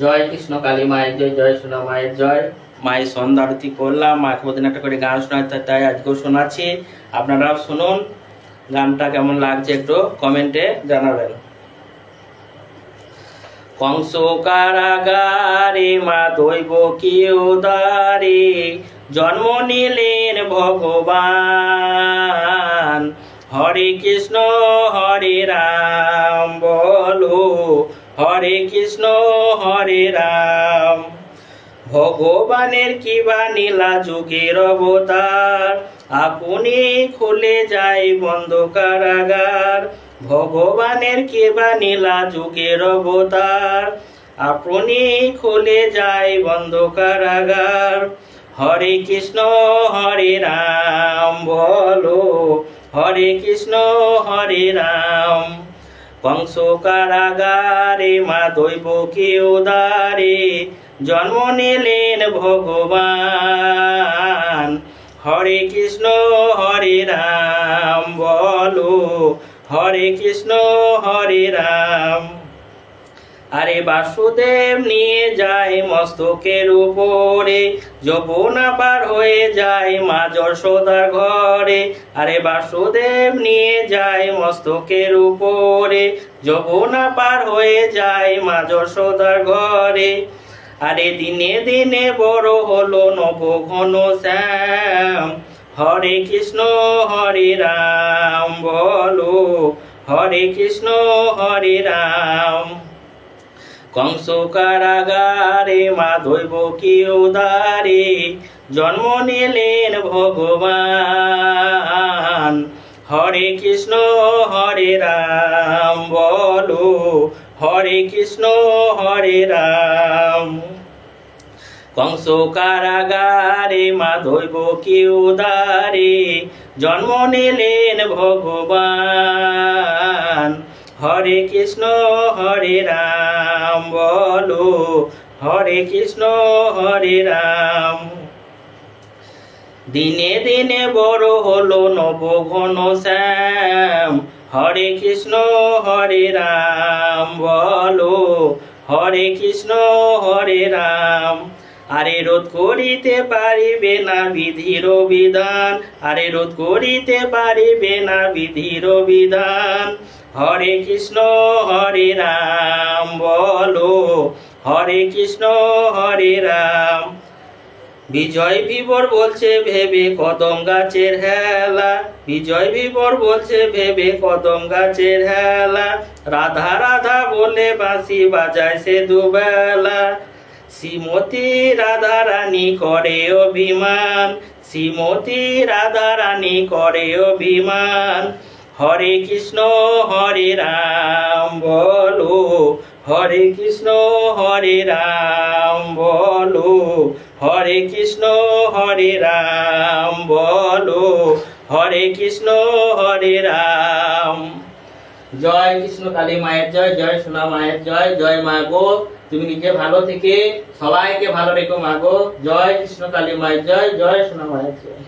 জয় কৃষ্ণ, কালী মায়ের জয় জয় সোনা মায়ের জয়। মায়ের সন্ধ্যা আরতি করলাম, মাকে প্রতিদিন একটা করে গান শোনাতে তাই আজকেও শোনাচ্ছি। আপনারাও শুনুন, গানটা কেমন লাগছে একটু কমেন্টে জানাবেন। কংস কারাগারে মা দৈব কি উদারে, জন্ম নিলেন ভগবান। হরে কৃষ্ণ, হরে রাম, বলো হরে কৃষ্ণ, হরে রাম। ভগবানের কিবা নীলা যুগের অবতার, আপনি খুলে যায় বন্ধ কারাগার। ভগবানের কিবা নীলা যুগের অবতার, আপনি খুলে যায় বন্ধ কারাগার। হরে কৃষ্ণ, হরে রাম, বলো, হরে কৃষ্ণ, হরে রাম। কংস কারাগারে মা দৈব কে উদারে জন্ম নিলেন ভগবান। হরে কৃষ্ণ, হরে রাম, বলো। হরে কৃষ্ণ, হরে রাম। আরে বাসুদেব নিয়ে যায় মস্তকের উপরে, যমুনা পার হয়ে যায় মা যশোদার ঘরে। আরে বাসুদেব নিয়ে যায় মস্তকের উপরে, যমুনা পার হয়ে যায় মা যশোদার ঘরে। আরে দিনে দিনে বড় হলো নব ঘন শ্যাম। হরে কৃষ্ণ, হরে রাম বলো, হরে কৃষ্ণ, হরে রাম। কংস কারাগারে মা দৈব কি উদারে জন্ম নিলেন ভগবান হরে কৃষ্ণ হরে রাম বলো হরে কৃষ্ণ হরে রাম কংস কারাগারে মা দৈব কি উদারে জন্ম নিলেন ভগবান হরে কৃষ্ণ হরে রাম বলো হরে কৃষ্ণ, হরে রাম। দিনে দিনে বড় হলো নব ঘন শ্যাম। হরে কৃষ্ণ, হরে রাম, বলো, হরে কৃষ্ণ, হরে রাম। আরে রোধ করিতে পারিবে না বিধির বিধান। আরে রোধ করিতে পারিবে না বিধির বিধান। হরে কৃষ্ণ, হরে রাম। হরে কৃষ্ণ, হরে রাম। বিজয় বিবর বলছে, ভেবে কদম গাছের হেলা। বিজয় বিবর বলছে, ভেবে কদম গাছের হেলা। রাধা রাধা বলে, বাঁশি বাজায় সে দুবেলা। শ্রীমতী রাধা রানী করে অভিমান। শ্রীমতী রাধা রানী করে অভিমান। হরে কৃষ্ণ, হরে রাম, বলো হরে কৃষ্ণ, হরে রাম বলো। হরে কৃষ্ণ, হরে রাম বলো। হরে কৃষ্ণ, হরে রাম। জয় কৃষ্ণ কালী মায়ের জয় জয় সোনা মায়ের জয় জয় মা গো। তুমি নিজে ভালো থেকে সবাইকে ভালো রেখো মা গো। জয় কৃষ্ণ কালী মায়ের জয় জয় সোনা মায়ের জয়।